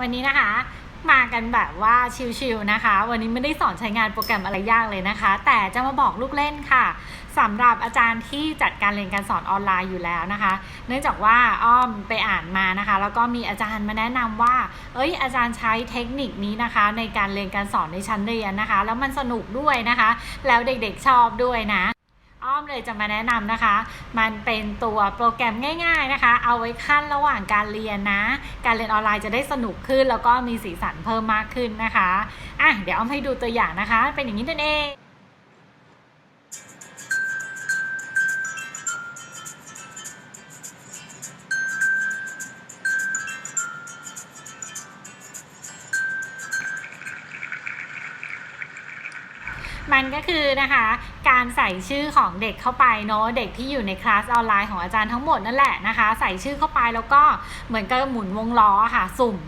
วันนี้นะคะ มากันแบบว่าชิลๆนะคะ วันนี้ไม่ได้สอนใช้งานโปรแกรมอะไรยากเลยนะคะ แต่จะมาบอกลูกเล่นค่ะสำหรับอาจารย์ที่จัดการเรียนการสอนออนไลน์อยู่แล้วนะคะ เนื่องจากว่าอ้อมไปอ่านมานะคะ แล้วก็มีอาจารย์มาแนะนำว่า เอ้ย อาจารย์ใช้เทคนิคนี้นะคะ ในการเรียนการสอนในชั้นเรียนนะคะ แล้วมันสนุกด้วยนะคะ แล้วเด็กๆชอบด้วยนะ อ้อมเลยจะมาแนะนำนะคะ มันเป็นตัวโปรแกรมง่ายๆนะคะ เอาไว้ขั้นระหว่างการเรียนนะ การเรียนออนไลน์จะได้สนุกขึ้น แล้วก็มีสีสันเพิ่มมากขึ้นนะคะ อะ เดี๋ยวอ้อมให้ดูตัวอย่างนะคะ เป็นอย่างนี้นั่นเอง มันก็คือนะคะการใส่ชื่อของเด็กเข้าไปเนาะเด็กที่อยู่ในคลาสออนไลน์ของอาจารย์ทั้งหมดนั่นแหละนะคะ ใส่ชื่อเข้าไปแล้วก็เหมือนกับหมุนวงล้อค่ะสุ่ม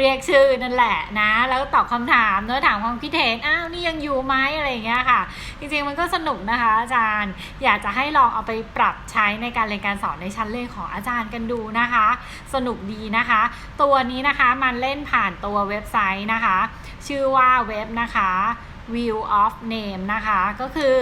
เรียกชื่อนั่นแหละนะ แล้วตอบคำถามเนื้อะถามความคิดเห็นอ้าวนี่ยังอยู่ไหมอะไรอย่างเงี้ยค่ะ จริงๆมันก็สนุกนะคะ อาจารย์อยากจะให้ลองเอาไปปรับใช้ในการเรียนการสอนในชั้นเรียนของอาจารย์กันดูนะคะ สนุกดีนะคะ ตัวนี้นะคะมันเล่นผ่านตัวเว็บไซต์นะคะ ชื่อว่าเว็บนะคะ View of Name นะคะ ก็คือ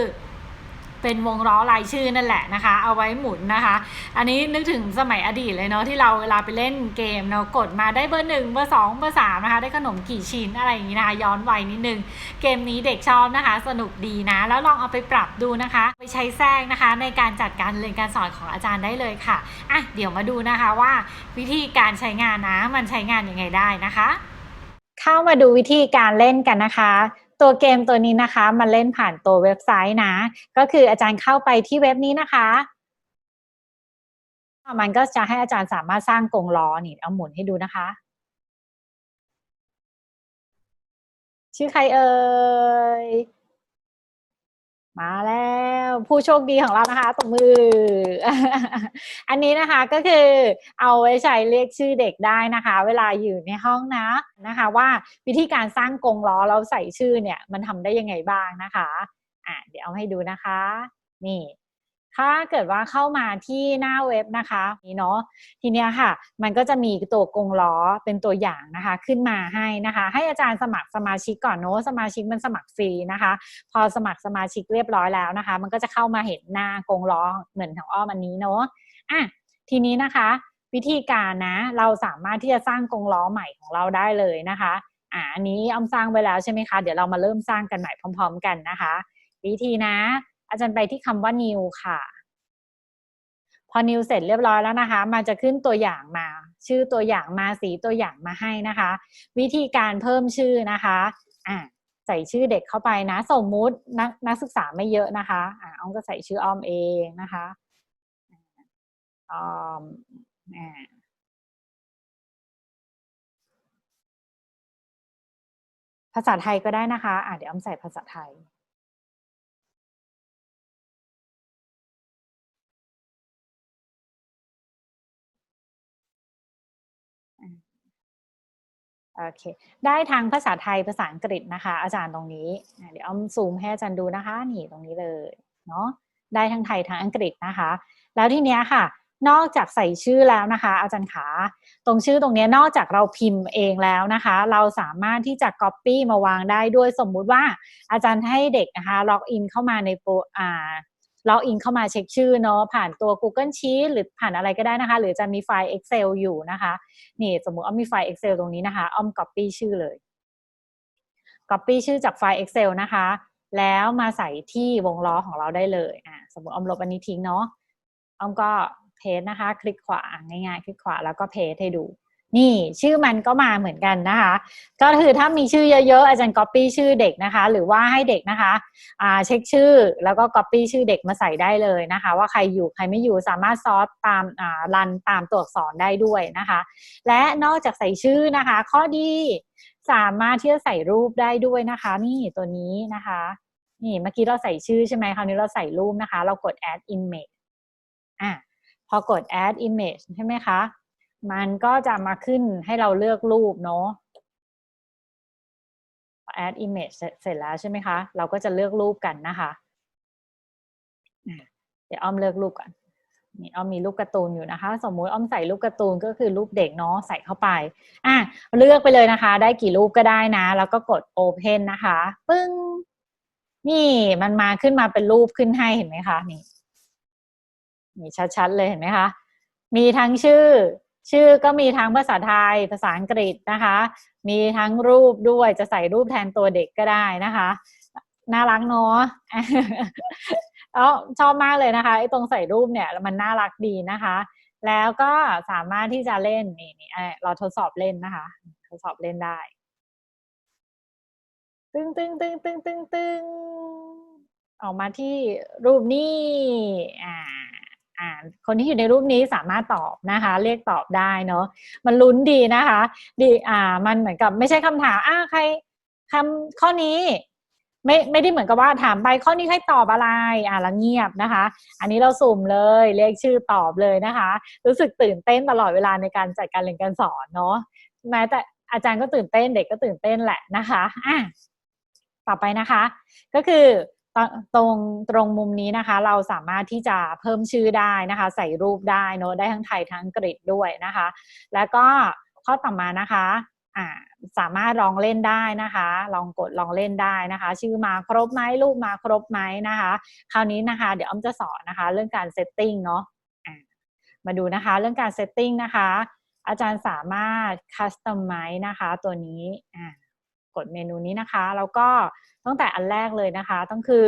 เป็นวงล้อรายชื่อนั่นแหละนะคะ เอาไว้หมุนนะคะ อันนี้นึกถึงสมัยอดีตเลยเนาะที่เราเวลาไปเล่นเกมเนาะกดมาได้เบอร์หนึ่งเบอร์สองเบอร์สามนะคะ ได้ขนมกี่ชิ้นอะไรอย่างนี้นะคะ ย้อนวัยนิดนึง เกมนี้เด็กชอบนะคะ สนุกดีนะ แล้วลองเอาไปปรับดูนะคะ ไปใช้แทรกนะคะ ในการจัดการเรียนการสอนของอาจารย์ได้เลยค่ะอะเดี๋ยวมาดูนะคะว่าวิธีการใช้งานนะมันใช้งานยังไงได้นะคะ เข้ามาดูวิธีการเล่นกันนะคะ ตัวเกมตัวนี้นะคะมันเล่นผ่านตัวเว็บไซต์นะ ก็คืออาจารย์เข้าไปที่เว็บนี้นะคะมันก็จะให้อาจารย์สามารถสร้างกงล้อนี่เอาหมุนให้ดูนะคะ ชื่อใครเอ่ยมาแล้ว ผู้โชคดีของเรานะคะตบมือ อันนี้นะคะก็คือเอาไว้ใช้เรียกชื่อเด็กได้นะคะ เวลาอยู่ในห้องนะนะคะ ว่าวิธีการสร้างกรงล้อเราใส่ชื่อเนี่ยมันทำได้ยังไงบ้างนะคะอะเดี๋ยวเอาให้ดูนะคะ นี่ ถ้าเกิดว่าเข้ามาที่หน้าเว็บนะคะนี่เนาะทีเนี้ยค่ะ มันก็จะมีตัวกงล้อเป็นตัวอย่างนะคะ ขึ้นมาให้นะคะ ให้อาจารย์สมัครสมาชิกก่อนเนาะสมาชิกมันสมัครฟรีนะคะ พอสมัครสมาชิกเรียบร้อยแล้วนะคะ มันก็จะเข้ามาเห็นหน้ากงล้อเหมือนของอ้อมอันนี้เนาะอะทีนี้นะคะ วิธีการนะเราสามารถที่จะสร้างกงล้อใหม่ของเราได้เลยนะคะอ่าอันนี้อ้อมสร้างไว้แล้วใช่ไหมคะ เดี๋ยวเรามาเริ่มสร้างกันใหม่พร้อม ๆ กันนะคะ วิธีนะ อาจารย์ไปที่คำว่า new ค่ะ พอ new เสร็จเรียบร้อยแล้วนะคะ มันจะขึ้นตัวอย่างมา ชื่อตัวอย่างมาสีตัวอย่างมาให้นะคะ วิธีการเพิ่มชื่อนะคะอ่าใส่ชื่อเด็กเข้าไปนะ สมมุตินักนักศึกษาไม่เยอะนะคะอ่าอ้อมก็ใส่ชื่ออ้อมเองนะคะอ้อมอ่าภาษาไทยก็ได้นะคะอ่าเดี๋ยวอ้อมใส่ภาษาไทย โอเค ได้ทั้งภาษาไทยภาษาอังกฤษนะคะ อาจารย์ตรงนี้ เดี๋ยวอ้อมซูมให้อาจารย์ดูนะคะ นี่ตรงนี้เลยเนาะ ได้ทั้งไทยทั้งอังกฤษนะคะ แล้วทีเนี้ยค่ะ นอกจากใส่ชื่อแล้วนะคะ อาจารย์ขา ตรงชื่อตรงเนี้ยนอกจากเราพิมพ์เองแล้วนะคะ เราสามารถที่จะ Copy มาวางได้ด้วย สมมุติว่าอาจารย์ให้เด็กนะคะ ล็อกอินเข้ามาในโปรอ่า ล็อกอินเข้ามาเช็คชื่อเนาะผ่านตัว Google Sheet หรือผ่านอะไรก็ได้นะคะ หรือจะมีไฟล์ Excel อยู่นะคะ นี่สมมุติอ้อมมีไฟล์ Excel ตรงนี้นะคะอ้อม Copy ชื่อเลย Copy ชื่อจากไฟล์ Excel นะคะ แล้วมาใส่ที่วงล้อของเราได้เลยอ่าสมมติอ้อมลบอันนี้ทิ้งเนาะอ้อมก็เพจนะคะ คลิกขวาง่ายๆ คลิกขวาแล้วก็เพจให้ดู นี่ชื่อมันก็มาเหมือนกันนะคะ ก็คือถ้ามีชื่อเยอะๆ อาจารย์ Copy ชื่อเด็กนะคะ หรือว่าให้เด็กนะคะเช็คชื่อแล้วก็ Copy ชื่อเด็กมาใส่ได้เลยนะคะ ว่าใครอยู่ใครไม่อยู่สามารถซอสตามรันตามตัวอักษรได้ด้วยนะคะ และนอกจากใส่ชื่อนะคะ ข้อดีสามารถที่จะใส่รูปได้ด้วยนะคะ นี่ตัวนี้นะคะ นี่เมื่อกี้เราใส่ชื่อใช่ไหมคราวนี้เราใส่รูปนะคะ เรากด add image อะพอกด add image ใช่ไหมคะ มันก็จะมาขึ้นให้เราเลือกรูปเนาะ add image เสร็จแล้วใช่ไหมคะ เราก็จะเลือกรูปกันนะคะอะเดี๋ยวอ้อมเลือกรูปก่อน นี่อ้อมมีรูปการ์ตูนอยู่นะคะ สมมุติอ้อมใส่รูปการ์ตูนก็คือรูปเด็กเนาะใส่เข้าไป อะเลือกไปเลยนะคะ ได้กี่รูปก็ได้นะ แล้วก็กด Open นะคะ ปึ้ง นี่มันมาขึ้นมาเป็นรูปขึ้นให้เห็นไหมคะ นี่ นี่ชัดๆเลยเห็นไหมคะ มีทั้งชื่อ ชื่อก็มีทั้งภาษาไทยภาษาอังกฤษนะคะ มีทั้งรูปด้วยจะใส่รูปแทนตัวเด็กก็ได้นะคะ น่ารักเนาะแล้วชอบมากเลยนะคะไอ้ตรงใส่รูปเนี่ยมันน่ารักดีนะคะ แล้วก็สามารถที่จะเล่นนี่นี่เอ่อเราทดสอบเล่นนะคะ ทดสอบเล่นได้ ตึงตึงตึงตึงตึงตึงออกมาที่รูปนี้อ่า อ่าคนที่อยู่ในรูปนี้สามารถตอบนะคะ เรียกตอบได้เนาะมันลุ้นดีนะคะ ดีอ่ามันเหมือนกับไม่ใช่คำถามอ่าใครคำข้อนี้ ไม่ไม่ได้เหมือนกับว่าถามไปข้อนี้ให้ตอบอะไรอ่าแล้วเงียบนะคะ อันนี้เราสุ่มเลยเรียกชื่อตอบเลยนะคะ รู้สึกตื่นเต้นตลอดเวลาในการจัดการเรียนการสอนเนาะแม้แต่อาจารย์ก็ตื่นเต้นเด็กก็ตื่นเต้นแหละนะคะอะต่อไปนะคะ ก็คือ ตตรงตรงมุมนี้นะคะ เราสามารถที่จะเพิ่มชื่อได้นะคะ ใส่รูปได้เนอะได้ทั้งไทยทั้งอังกฤษด้วยนะคะ แล้วก็ข้อต่อมานะคะอ่าสามารถลองเล่นได้นะคะ ลองกดลองเล่นได้นะคะ ชื่อมาครบไหมรูปมาครบไหมนะคะ คราวนี้นะคะ เดี๋ยวอ้อมจะสอนนะคะ เรื่องการเซตติ้งเนาะมาดูนะคะ เรื่องการเซตติ้งนะคะ อาจารย์สามารถคัสตอมไมซ์นะคะ ตัวนี้อ่า กดเมนูนี้นะคะ แล้วก็ตั้งแต่อันแรกเลยนะคะต้องคือ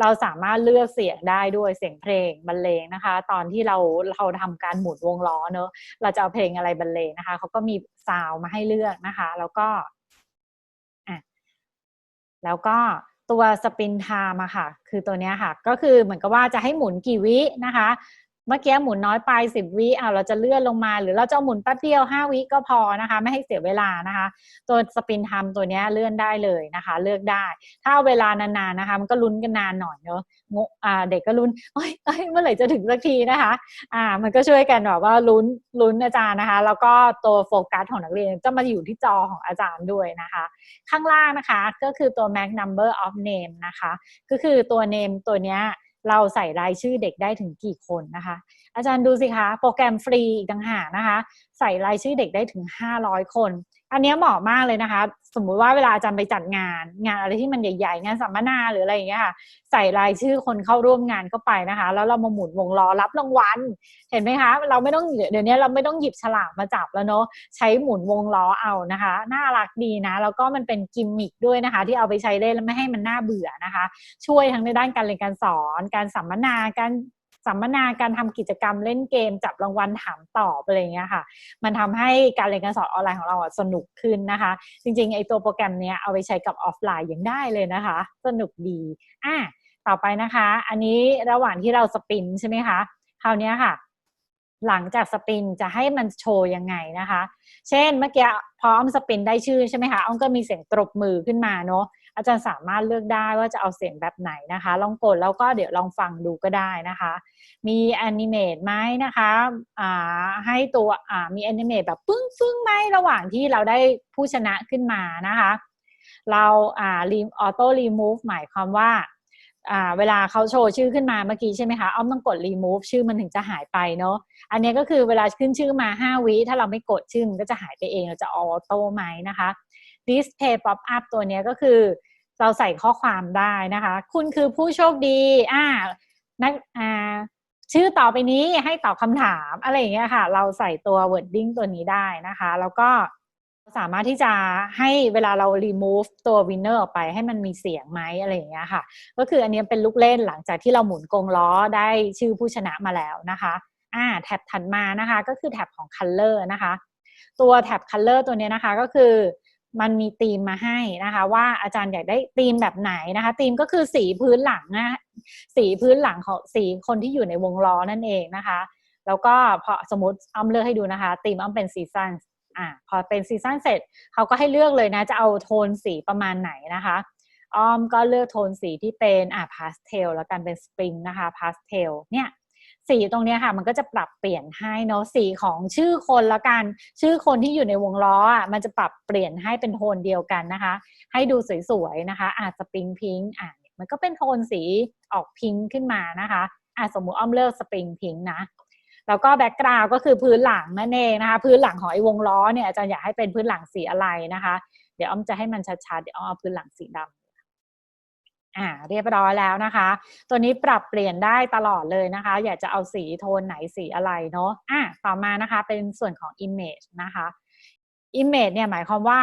เราสามารถเลือกเสียงได้ด้วยเสียงเพลงบรรเลงนะคะ ตอนที่เราเราทำการหมุนวงล้อเนอะเราจะเอาเพลงอะไรบรรเลงนะคะเขาก็มีซาวมาให้เลือกนะคะ แล้วก็อะแล้วก็ตัวสปินไทม์อะค่ะ คือตัวเนี้ยค่ะ ก็คือเหมือนกับว่าจะให้หมุนกี่วินะคะ เมื่อกี้หมุนน้อยไปสิบวิอ่าเราจะเลื่อนลงมา หรือเราจะหมุนแป๊บเดียวห้าวิก็พอนะคะ ไม่ให้เสียเวลานะคะ ตัวสปินทม์ตัวนี้เลื่อนได้เลยนะคะ เลือกได้ ถ้าเวลานานๆนะคะ มันก็ลุ้นกันนานหน่อยเนอะงอ่าเด็กก็ลุ้นเอ้ยเอ้ยเมื่อไหร่จะถึงสักทีนะคะ อ่า มันก็ช่วยกันแบบว่าลุ้นลุ้นอาจารย์นะคะ แล้วก็ตัวโฟกัสของนักเรียนจะมาอยู่ที่จอของอาจารย์ด้วยนะคะ ข้างล่างนะคะก็คือตัว max number of name นะคะ ก็คือตัว name ตัวเนี้ย เราใส่รายชื่อเด็กได้ถึงกี่คนนะคะ อาจารย์ดูสิคะ โปรแกรมฟรีอีกต่างหากนะคะ ใส่รายชื่อเด็กได้ถึง 500 คน อันนี้เหมาะมากเลยนะคะ สมมุติว่าเวลาอาจารย์ไปจัดงาน งานอะไรที่มันใหญ่ๆ งานสัมมนาหรืออะไรอย่างเงี้ยค่ะ ใส่รายชื่อคนเข้าร่วมงานเข้าไปนะคะ แล้วเรามาหมุนวงล้อรับรางวัล เห็นไหมคะ เราไม่ต้องเดี๋ยวนี้เราไม่ต้องหยิบฉลากมาจับแล้วเนาะ ใช้หมุนวงล้อเอานะคะ น่ารักดีนะ แล้วก็มันเป็นกิมมิคด้วยนะคะ ที่เอาไปใช้เล่นแล้วไม่ให้มันน่าเบื่อนะคะ ช่วยทั้งในด้านการเรียนการสอน การสัมมนา การ สัมมนาการทำกิจกรรมเล่นเกม จับรางวัลถามตอบอะไรอย่างเงี้ยค่ะ มันทำให้การเรียนการสอนออนไลน์ของเราสนุกขึ้นนะคะ จริงๆไอตัวโปรแกรมเนี้ยเอาไปใช้กับออฟไลน์ยังได้เลยนะคะ สนุกดีอะต่อไปนะคะ อันนี้ระหว่างที่เราสปินใช่ไหมคะคราวนี้ค่ะ หลังจากสปินจะให้มันโชว์ยังไงนะคะ เช่นเมื่อกี้พออ้อมสปินได้ชื่อใช่ไหมคะอ้อมก็มีเสียงตบมือขึ้นมาเนาะ อาจารย์สามารถเลือกได้ว่าจะเอาเสียงแบบไหนนะคะ ลองกดแล้วก็เดี๋ยวลองฟังดูก็ได้นะคะ มีแอนิเมตไหมนะคะอ่าให้ตัวอ่ามีแอนิเมตแบบปึ้งฟึ้งไหมระหว่างที่เราได้ผู้ชนะขึ้นมานะคะ เราอ่ารีออโต้รีมูฟหมายความว่าอ่าเวลาเขาโชว์ชื่อขึ้นมาเมื่อกี้ใช่ไหมคะ อ้อมต้องกด remove ชื่อมันถึงจะหายไปเนาะ อันนี้ก็คือเวลาขึ้นชื่อมา 5 วิ ถ้าเราไม่กดชื่อมันก็จะหายไปเอง เราจะออโต้ไหมนะคะ display pop up ตัวนี้ก็คือ เราใส่ข้อความได้นะคะ คุณคือผู้โชคดีอ่านักอ่าชื่อต่อไปนี้ให้ตอบคำถามอะไรอย่างเงี้ยค่ะ เราใส่ตัว wording ตัวนี้ได้นะคะ แล้วก็สามารถที่จะให้เวลาเรา remove ตัว winner ออกไปให้มันมีเสียงไหมอะไรอย่างเงี้ยค่ะ ก็คืออันนี้เป็นลูกเล่นหลังจากที่เราหมุนกงล้อได้ชื่อผู้ชนะมาแล้วนะคะอ่าแท็บถัดมานะคะ ก็คือแท็บของ color นะคะ ตัวแท็บ color ตัวนี้นะคะก็คือ มันมีธีมมาให้นะคะ ว่าอาจารย์อยากได้ธีมแบบไหนนะคะธีมก็คือสีพื้นหลังนะสีพื้นหลังของสีคนที่อยู่ในวงล้อนั่นเองนะคะ แล้วก็พอสมมติอ้อมเลือกให้ดูนะคะธีมอ้อมเป็นซีซันอ่าพอเป็นซีซันเสร็จเขาก็ให้เลือกเลยนะ จะเอาโทนสีประมาณไหนนะคะอ้อมก็เลือกโทนสีที่เป็นอ่าพาสเทลแล้วกันเป็นสปริงนะคะพาสเทลเนี่ย สีตรงนี้ค่ะ มันก็จะปรับเปลี่ยนให้เนาะสีของชื่อคนละกัน ชื่อคนที่อยู่ในวงล้ออะมันจะปรับเปลี่ยนให้เป็นโทนเดียวกันนะคะ ให้ดูสวยๆนะคะ อาจสปริงพิงอะมันก็เป็นโทนสีออกพิงขึ้นมานะคะอะสมมุติอ้อมเลือกสปริงพิงนะแล้วก็แบ็กกราวก็คือพื้นหลังนั่นเองนะคะ พื้นหลังของไอ้วงล้อเนี่ยอาจารย์อยากให้เป็นพื้นหลังสีอะไรนะคะ เดี๋ยวอ้อมจะให้มันชัดๆเดี๋ยวอ้อมเอาพื้นหลังสีดำ อ่าเรียบร้อยแล้วนะคะ ตัวนี้ปรับเปลี่ยนได้ตลอดเลยนะคะ อยากจะเอาสีโทนไหนสีอะไรเนาะอะต่อมานะคะเป็นส่วนของ image นะคะ image เนี่ยหมายความว่า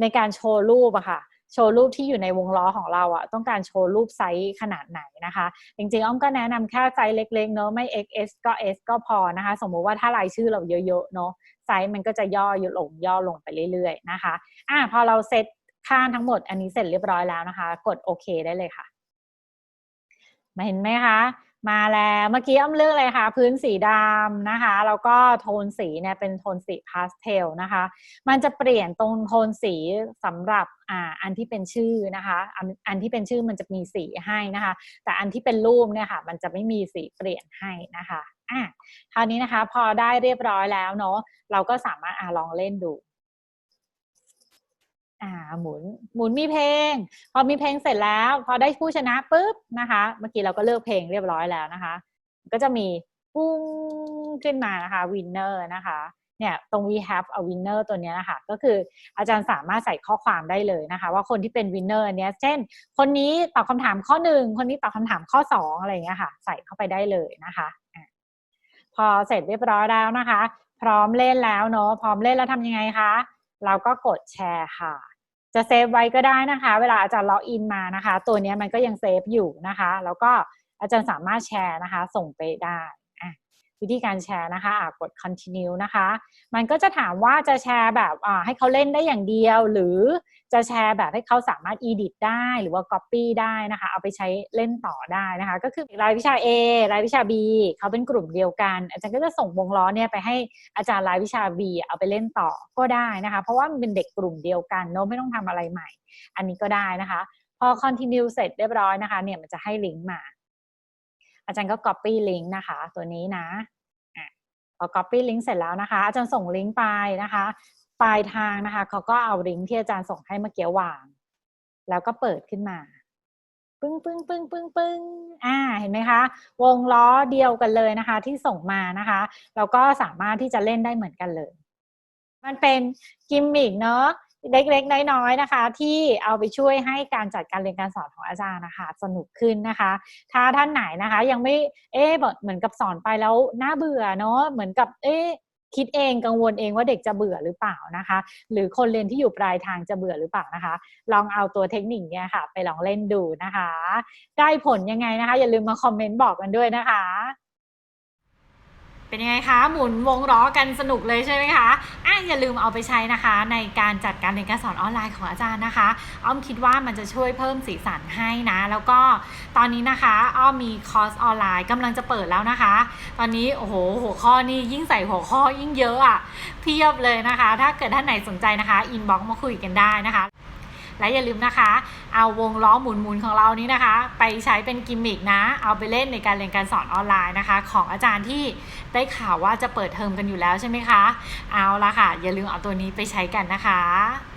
ในการโชว์รูปอะค่ะโชว์รูปที่อยู่ในวงล้อของเราอะต้องการโชว์รูปไซส์ขนาดไหนนะคะ จริงๆ อ้อมก็แนะนำแค่ไซส์เล็กๆเนอะไม่ XS ก็ S ก็พอนะคะ สมมุติว่าถ้ารายชื่อเราเยอะๆเนอะไซส์มันก็จะย่อยุลงย่อลงไปเรื่อยๆนะคะอะพอเราเซต ค่าทั้งหมดอันนี้เสร็จเรียบร้อยแล้วนะคะ กดโอเคได้เลยค่ะ มาเห็นไหมคะ มาแล้วเมื่อกี้อ้อมเลือกเลยค่ะ พื้นสีดำนะคะ แล้วก็โทนสีเนี่ยเป็นโทนสีพาสเทลนะคะ มันจะเปลี่ยนตรงโทนสีสำหรับอ่าอันที่เป็นชื่อนะคะอันอันที่เป็นชื่อมันจะมีสีให้นะคะ แต่อันที่เป็นรูปเนี่ยค่ะ มันจะไม่มีสีเปลี่ยนให้นะคะอะคราวนี้นะคะ พอได้เรียบร้อยแล้วเนาะเราก็สามารถอ่าลองเล่นดู อ่าหมุนหมุนมีเพลง พอมีเพลงเสร็จแล้ว พอได้ผู้ชนะปุ๊บนะคะ เมื่อกี้เราก็เลือกเพลงเรียบร้อยแล้วนะคะ ก็จะมีปุ้งขึ้นมานะคะ winner นะคะเนี่ยตรง we have a winner ตัวเนี้ยนะคะก็คืออาจารย์สามารถใส่ข้อความได้เลยนะคะ ว่าคนที่เป็น winner อันเนี้ยเช่น คนนี้ตอบคำถามข้อหนึ่งคนนี้ตอบคำถามข้อสองอะไรเงี้ยค่ะ ใส่เข้าไปได้เลยนะคะอะพอเสร็จเรียบร้อยแล้วนะคะ พร้อมเล่นแล้วเนาะพร้อมเล่นแล้วทำยังไงคะ เราก็กดแชร์ค่ะ จะเซฟไว้ก็ได้นะคะ เวลาอาจารย์ล็อกอินมานะคะ ตัวนี้มันก็ยังเซฟอยู่นะคะ แล้วก็อาจารย์สามารถแชร์นะคะ ส่งไปได้ วิธีการแชร์นะคะอะกด continue นะคะ มันก็จะถามว่าจะแชร์แบบให้เขาเล่นได้อย่างเดียว หรือจะแชร์แบบให้เขาสามารถ edit ได้หรือว่า copy ได้นะคะ เอาไปใช้เล่นต่อได้นะคะ ก็คือรายวิชา A รายวิชา B เขาเป็นกลุ่มเดียวกัน อาจารย์ก็จะส่งวงล้อเนี่ยไปให้อาจารย์รายวิชา B เอาไปเล่นต่อก็ได้นะคะ เพราะว่ามันเป็นเด็กกลุ่มเดียวกันเนอะไม่ต้องทำอะไรใหม่ อันนี้ก็ได้นะคะ พอ continue เสร็จเรียบร้อยนะคะ เนี่ยมันจะให้ลิงก์มา อาจารย์ก็ copy ลิงก์นะคะ ตัวนี้นะพอ copy ลิงก์เสร็จแล้วนะคะ อาจารย์ส่งลิงก์ไปนะคะ ปลายทางนะคะเขาก็เอาลิงก์ที่อาจารย์ส่งให้เมื่อกี้วาง แล้วก็เปิดขึ้นมา ปึ้งปึ้งปึ้งปึ้งปึ้งอ่า เห็นไหมคะ วงล้อเดียวกันเลยนะคะ ที่ส่งมานะคะ แล้วก็สามารถที่จะเล่นได้เหมือนกันเลย มันเป็นกิมมิกเนาะ เล็กๆ น้อยๆนะคะ ที่เอาไปช่วยให้การจัดการเรียนการสอนของอาจารย์นะคะสนุกขึ้นนะคะ ถ้าท่านไหนนะคะ ยังไม่เอ๊ะเหมือนกับสอนไปแล้วน่าเบื่อเนาะเหมือนกับเอ๊ะคิดเองกังวลเองว่าเด็กจะเบื่อหรือเปล่านะคะ หรือคนเรียนที่อยู่ปลายทางจะเบื่อหรือเปล่านะคะ ลองเอาตัวเทคนิคเนี่ยค่ะ ไปลองเล่นดูนะคะ ได้ผลยังไงนะคะ อย่าลืมมาคอมเมนต์บอกกันด้วยนะคะ เป็นยังไงคะ หมุนวงล้อกันสนุกเลยใช่ไหมคะอะอย่าลืมเอาไปใช้นะคะ ในการจัดการเรียนการสอนออนไลน์ของอาจารย์นะคะ อ้อมคิดว่ามันจะช่วยเพิ่มสีสันให้นะ แล้วก็ตอนนี้นะคะ อ้อมมีคอร์สออนไลน์กำลังจะเปิดแล้วนะคะ ตอนนี้โอ้โหหัวข้อนี่ยิ่งใส่หัวข้อยิ่งเยอะอะ่ะเพียบเลยนะคะ ถ้าเกิดท่านไหนสนใจนะคะอินบ็อกมาคุยกันได้นะคะ และอย่าลืมนะคะ เอาวงล้อหมุนๆของเรานี้นะคะ ไปใช้เป็นกิมมิกนะ เอาไปเล่นในการเรียนการสอนออนไลน์นะคะ ของอาจารย์ที่ได้ข่าวว่าจะเปิดเทอมกันอยู่แล้วใช่ไหมคะ เอาละค่ะ อย่าลืมเอาตัวนี้ไปใช้กันนะคะ